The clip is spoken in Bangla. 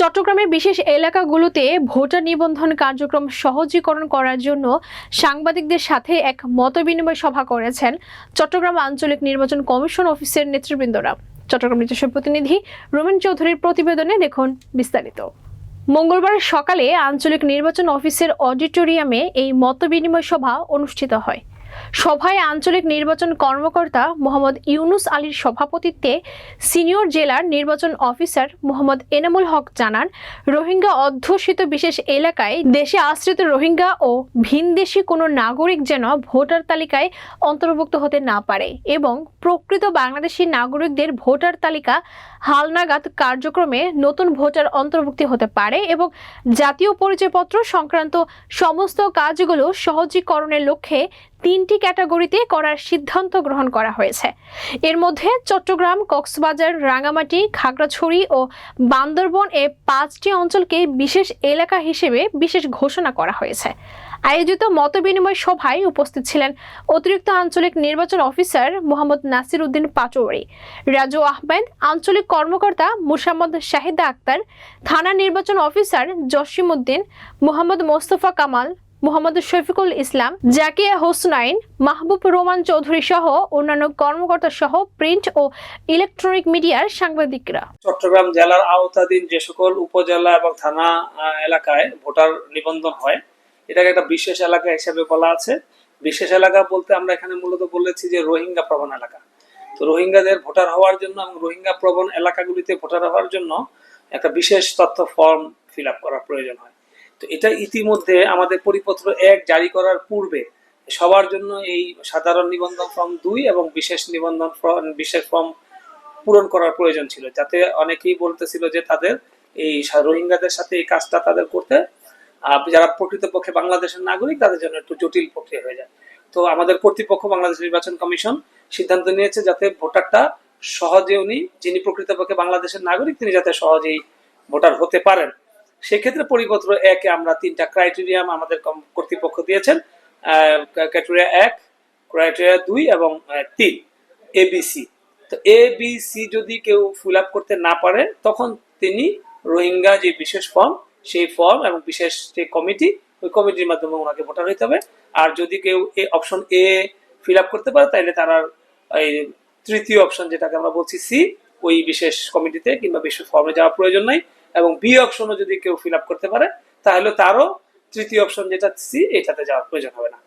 চট্টগ্রামের বিশেষ এলাকাগুলোতে ভোটার নিবন্ধন কার্যক্রম সহজীকরণ করার জন্য সাংবাদিকদের সাথে এক মতবিনিময় সভা করেছেন চট্টগ্রাম আঞ্চলিক নির্বাচন কমিশন অফিসের নেতৃবৃন্দরা। চট্টগ্রাম নিজস্ব প্রতিনিধি রোমেন চৌধুরীর প্রতিবেদনে দেখুন বিস্তারিত। মঙ্গলবার সকালে আঞ্চলিক নির্বাচন অফিসের অডিটোরিয়ামে এই মতবিনিময় সভা অনুষ্ঠিত হয়। সভায় আঞ্চলিক নির্বাচন কর্মকর্তা মোহাম্মদ ইউনুস আলীর সভাপতিত্বে সিনিয়র জেলার নির্বাচন অফিসার মোহাম্মদ এনামুল হক জানান, রোহিঙ্গা অধ্যুষিত বিশেষ এলাকায় দেশে আশ্রিত রোহিঙ্গা ও ভিনদেশি কোনো নাগরিক যেন ভোটার তালিকায় অন্তর্ভুক্ত হতে না পারে এবং প্রকৃত বাংলাদেশি নাগরিকদের ভোটার তালিকা হালনাগাদ কার্যক্রমে নতুন ভোটার অন্তর্ভুক্তি হতে পারে এবং জাতীয় পরিচয়পত্র সংক্রান্ত সমস্ত কাজগুলো সহজীকরণের লক্ষ্যে তিনটি ক্যাটাগরিতে করার সিদ্ধান্ত গ্রহণ করা হয়েছে। এর মধ্যে চট্টগ্রাম, কক্সবাজার রাঙামাটি খাগড়াছড়ি ও বান্দরবন এ পাঁচটি অঞ্চলকে বিশেষ এলাকা হিসেবে বিশেষ ঘোষণা করা হয়েছে। আয়োজিত মতবিনিময় সভায় উপস্থিত ছিলেন অতিরিক্ত আঞ্চলিক নির্বাচন অফিসার মোহাম্মদ নাসির উদ্দিন পাটোয়ারি, রাজু আহমেদ, আঞ্চলিক কর্মকর্তা মুসাম্মদ শাহিদা আক্তার, থানা নির্বাচন অফিসার জসিম উদ্দিন মোহাম্মদ মোস্তফা কামাল মোহাম্মদ শফিকুল ইসলাম, জাকিয়া হোসনাইন, মাহবুব রোমান চৌধুরী সহ অন্যান্য কর্মকর্তা সহ প্রিন্ট ও ইলেকট্রনিক মিডিয়ার সাংবাদিকরা। চট্টগ্রাম জেলার আওতাধীন যে সকল উপজেলা এবং থানা এলাকায় ভোটার নিবন্ধন হয়, এটাকে একটা বিশেষ এলাকা হিসেবে বলা আছে। বিশেষ এলাকা বলতে আমরা এখানে মূলত বলেছি যে রোহিঙ্গা প্রবণ এলাকা। তো রোহিঙ্গাদের ভোটার হওয়ার জন্য এবং রোহিঙ্গা প্রবণ এলাকাগুলিতে ভোটার হওয়ার জন্য একটা বিশেষ তথ্য ফর্ম ফিল করার প্রয়োজন হয়। তো এটা ইতিমধ্যে আমাদের পরিপত্র এক জারি করার পূর্বে সবার জন্য এই সাধারণ নিবন্ধন ফর্ম দুই এবং বিশেষ নিবন্ধন ফর্ম বিশেষ ফর্ম পূরণ করার প্রয়োজন ছিল। যাতে অনেকেই বলতেছিল যে তাদের এই রোহিঙ্গাদের সাথে এই কাজটা তাদের করতে যারা প্রকৃতপক্ষে বাংলাদেশের নাগরিক তাদের জন্য একটু জটিল প্রক্রিয়া হয়ে যায়। তো আমাদের কর্তৃপক্ষ, বাংলাদেশ নির্বাচন কমিশন সিদ্ধান্ত নিয়েছে যাতে ভোটারটা সহজে উনি যিনি প্রকৃতপক্ষে বাংলাদেশের নাগরিক তিনি যাতে সহজেই ভোটার হতে পারেন। সেক্ষেত্রে পরিপত্র একে আমরা তিনটা ক্রাইটেরিয়াম আমাদের কর্তৃপক্ষ দিয়েছেন ক্রাইটেরিয়া এক ক্রাইটেরিয়া দুই এবং তিন এবিসি তো এ বি সি যদি কেউ ফিল আপ করতে না পারে, তখন তিনি রোহিঙ্গা যে বিশেষ ফর্ম সেই ফর্ম এবং বিশেষ যে কমিটি ওই কমিটির মাধ্যমে ওনাকে ভোটার হইতে হবে। আর যদি কেউ এ অপশন এ ফিল আপ করতে পারে তাহলে তার এই তৃতীয় অপশন যেটাকে আমরা বলছি সি ওই বিশেষ কমিটিতে কিংবা বিশেষ ফর্মে যাওয়ার প্রয়োজন নাই। এবং বি অপশনও যদি কেউ ফিল করতে পারে, তাহলে তারও তৃতীয় অপশন যেটা সি এটাতে যাওয়ার প্রয়োজন হবে না।